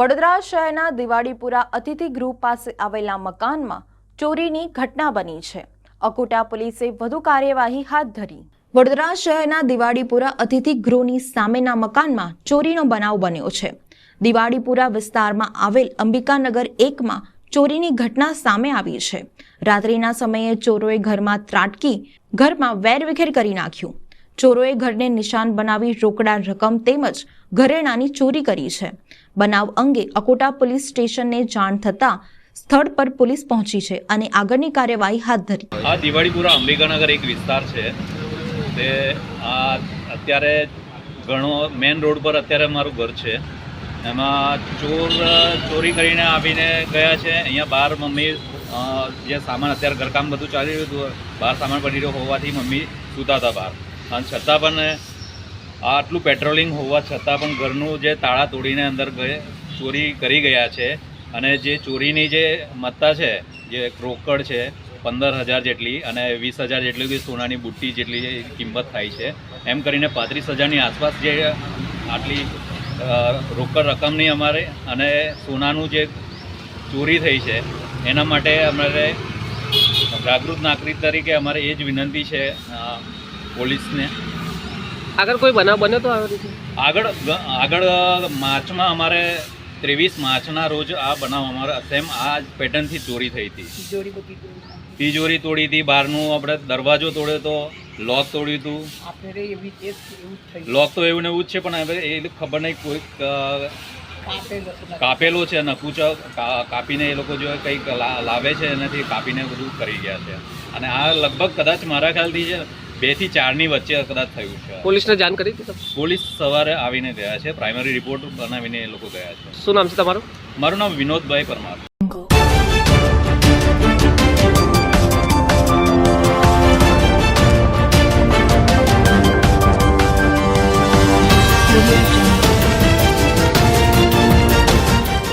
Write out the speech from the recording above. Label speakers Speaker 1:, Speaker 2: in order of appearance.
Speaker 1: વડોદરા શહેરના દિવાળીપુરા અતિથિ ગૃહ પાસે આવેલા મકાનમાં ચોરીની ઘટના બની છે. અકોટા પોલીસે વધુ કાર્યવાહી હાથ ધરી. વડોદરા શહેરના દિવાળીપુરા અતિથિ ગૃહની સામેના મકાનમાં ચોરીનો બનાવ બન્યો છે. દિવાળીપુરા વિસ્તારમાં આવેલ અંબિકાનગર એકમાં ચોરીની ઘટના સામે આવી છે. રાત્રિના સમયે ચોરોએ ઘરમાં ત્રાટકી, ઘરમાં વેરવિખેર કરી નાખ્યું. ચોરોએ ઘરને નિશાન બનાવી રોકડા રકમ તેમજ ઘરેણાની ચોરી કરી છે. બનાવ અંગે અકોટા પોલીસ સ્ટેશનને જાણ થતાં સ્થળ પર પોલીસ પહોંચી છે અને આગળની કાર્યવાહી હાથ ધરી.
Speaker 2: આ દિવાળીપુરા અંબિકાનગર એક વિસ્તાર છે. તે આ અત્યારે ઘણો મેન રોડ પર અત્યારે મારું ઘર છે. એમાં ચોર, ચોરી કરીને આવીને ગયા છે. અહીંયા બહાર મમ્મી જે સામાન અત્યારે ઘરકામ બધું ચાલી રહ્યું હતું બહાર સામાન પડી રહ્યો હોવાથી મમ્મી સૂતા હતા બહાર. અને છતાં પણ આટલું પેટ્રોલિંગ હોવા છતાં પણ ઘરનું જે તાળા તોડીને અંદર ચોરી કરી ગયા છે. અને જે ચોરીની જે મત્તા છે, જે રોકડ છે, પંદર હજાર જેટલી અને વીસ હજાર જેટલી બી સોનાની બુટ્ટી જેટલી કિંમત થાય છે. એમ કરીને પાંત્રીસ હજારની આસપાસ જે આટલી રોકડ રકમની અમારે અને સોનાનું જે ચોરી થઈ છે, એના માટે અમારે જાગૃત નાગરિક તરીકે અમારે એ જ વિનંતી છે પોલીસને.
Speaker 3: આગળ કોઈ બનાવ બન્યો તો આવી રીતે?
Speaker 2: આગળ આગળ માર્ચમાં અમારે ત્રેવીસ માર્ચના રોજ આ બનાવ અમારે સેમ આ પેટર્નથી ચોરી થઈ હતી. તિજોરી તોડી હતી બહારનું આપણે દરવાજો તોડ્યો તો લોક તોડ્યું હતું. લોક તો એવું ને એવું જ છે પણ એ ખબર નહીં કોઈ
Speaker 4: કાપેલો છે
Speaker 2: નકુચો કાપીને એ લોકો જો કંઈક લાવે છે એનાથી કાપીને બધું કરી ગયા છે. અને આ લગભગ કદાચ મારા ખ્યાલથી છે બેથી ચારની વચ્ચે કદાચ થયું છે.
Speaker 3: પોલીસને જાણ કરી હતી
Speaker 2: પોલીસ સવારે આવીને ગયા છે. પ્રાઇમરી રિપોર્ટ બનાવીને એ લોકો ગયા છે.
Speaker 3: શું નામ છે તમારું?
Speaker 2: મારું નામ વિનોદભાઈ પરમાર.
Speaker 1: Audio